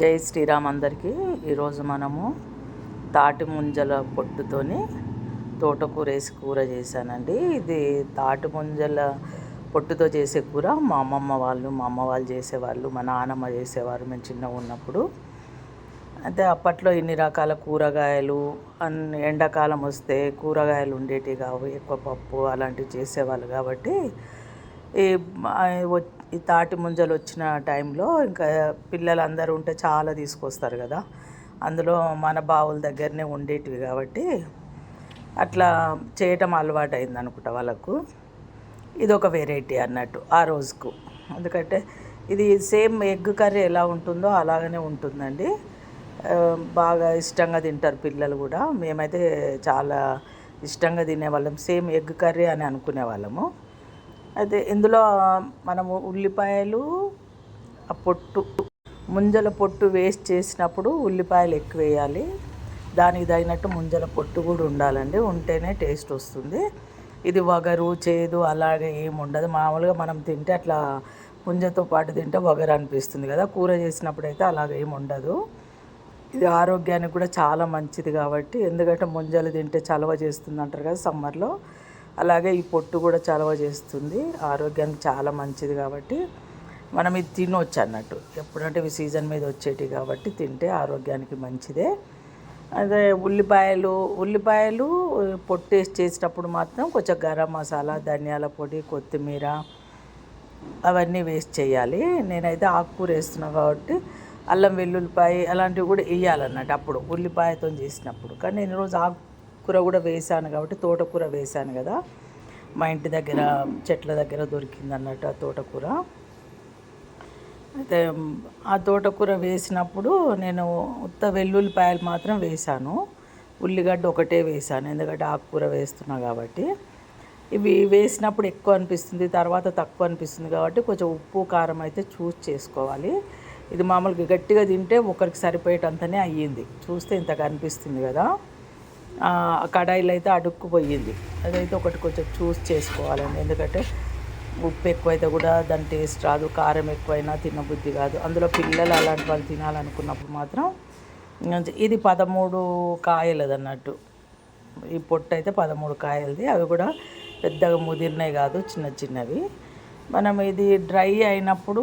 జై శ్రీరామ్ అందరికీ. ఈరోజు మనము తాటి ముంజల పొట్టుతోని తోటకూర వేసి కూర చేశానండి. ఇది తాటి ముంజల పొట్టుతో చేసే కూర. మా అమ్మమ్మ వాళ్ళు మా అమ్మ వాళ్ళు చేసేవాళ్ళు మా నాన్నమ్మ చేసేవారు మేము చిన్నగా ఉన్నప్పుడు. అయితే అప్పట్లో ఇన్ని రకాల కూరగాయలు అన్ని ఎండాకాలం వస్తే కూరగాయలు ఉండేటివి కావు ఎక్కువ పప్పు అలాంటివి చేసేవాళ్ళు కాబట్టి ఈ ఈ తాటి ముంజలు వచ్చిన టైంలో ఇంకా పిల్లలందరూ ఉంటే చాలా తీసుకొస్తారు కదా. అందులో మన బావుల దగ్గరనే ఉండేటివి కాబట్టి అట్లా చేయటం అలవాటు అయింది అనుకుంటా వాళ్ళకు. ఇది ఒక వెరైటీ అన్నట్టు ఆ రోజుకు. ఎందుకంటే ఇది సేమ్ ఎగ్ కర్రీ ఎలా ఉంటుందో అలాగనే ఉంటుందండి. బాగా ఇష్టంగా తింటారు పిల్లలు కూడా. మేమైతే చాలా ఇష్టంగా తినేవాళ్ళం. సేమ్ ఎగ్ కర్రీ అని అనుకునే వాళ్ళము అయితే ఇందులో మనము ఉల్లిపాయలు ఆ పొట్టు ముంజల పొట్టు వేస్ట్ చేసినప్పుడు ఉల్లిపాయలు ఎక్కువ వేయాలి దానికి తగినట్టు ముంజల పొట్టు కూడా ఉండాలండి ఉంటేనే టేస్ట్ వస్తుంది. ఇది వగరు చేదు అలాగే ఏమి ఉండదు. మామూలుగా మనం తింటే అట్లా ముంజతో పాటు తింటే వగరు అనిపిస్తుంది కదా. కూర చేసినప్పుడు అయితే అలాగ ఏమి ఉండదు. ఇది ఆరోగ్యానికి కూడా చాలా మంచిది కాబట్టి ఎందుకంటే ముంజలు తింటే చలవ చేస్తుంది అంటారు కదా సమ్మర్లో. అలాగే ఈ పొట్టు కూడా చలవ చేస్తుంది. ఆరోగ్యానికి చాలా మంచిది కాబట్టి మనం ఇది తినవచ్చు అన్నట్టు. ఎప్పుడంటే ఇవి సీజన్ మీద వచ్చేటి కాబట్టి తింటే ఆరోగ్యానికి మంచిదే. అదే ఉల్లిపాయలు ఉల్లిపాయలు పొట్టు వేసి చేసేటప్పుడు మాత్రం కొంచెం గరం మసాలా ధనియాల పొడి కొత్తిమీర అవన్నీ వేస్ట్ చేయాలి. నేనైతే ఆకుకూర వేస్తున్నాను కాబట్టి అల్లం వెల్లుల్లిపాయ అలాంటివి కూడా వేయాలన్నట్టు అప్పుడు ఉల్లిపాయతో చేసినప్పుడు. కానీ నేను రోజు ఆకు కూర కూడా వేసాను కాబట్టి తోటకూర వేసాను కదా. మా ఇంటి దగ్గర చెట్ల దగ్గర దొరికింది అన్నట్టు ఆ తోటకూర. అయితే ఆ తోటకూర వేసినప్పుడు నేను ఉత్త వెల్లుల్లిపాయలు మాత్రం వేసాను ఉల్లిగడ్డ ఒకటే వేసాను ఎందుకంటే ఆకుకూర వేస్తున్నా కాబట్టి. ఇవి వేసినప్పుడు ఎక్కువ అనిపిస్తుంది తర్వాత తక్కువ అనిపిస్తుంది కాబట్టి కొంచెం ఉప్పు కారం అయితే చూస్ చేసుకోవాలి. ఇది మామూలుగా గట్టిగా తింటే ఒకరికి సరిపోయేటంతనే అయ్యింది. చూస్తే ఇంతగా అనిపిస్తుంది కదా. కడాయిలో అయితే అడుక్కుపోయింది. అదైతే ఒకటి కొంచెం చూస్ చేసుకోవాలండి. ఎందుకంటే ఉప్పు ఎక్కువైతే కూడా దాని టేస్ట్ రాదు కారం ఎక్కువైనా తినబుద్ధి కాదు. అందులో పిల్లలు అలాంటి వాళ్ళు తినాలనుకున్నప్పుడు మాత్రం ఇది పదమూడు కాయలది అన్నట్టు ఈ పొట్టు అయితే పదమూడు కాయలది. అవి కూడా పెద్దగా ముదిరినాయి కాదు చిన్న చిన్నవి. మనం ఇది డ్రై అయినప్పుడు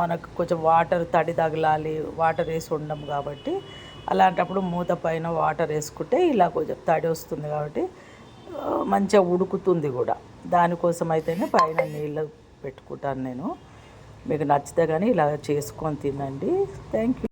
మనకు కొంచెం వాటర్ తడి తగలాలి వాటర్ వేసి ఉండం కాబట్టి అలాంటప్పుడు మూత పైన వాటర్ వేసుకుంటే ఇలా కొంచెం తడి వస్తుంది కాబట్టి మంచిగా ఉడుకుతుంది కూడా. దానికోసం అయితేనే పైన నీళ్ళు పెట్టుకుంటాను నేను. మీకు నచ్చితే కానీ ఇలా చేసుకొని తినండి. Thank you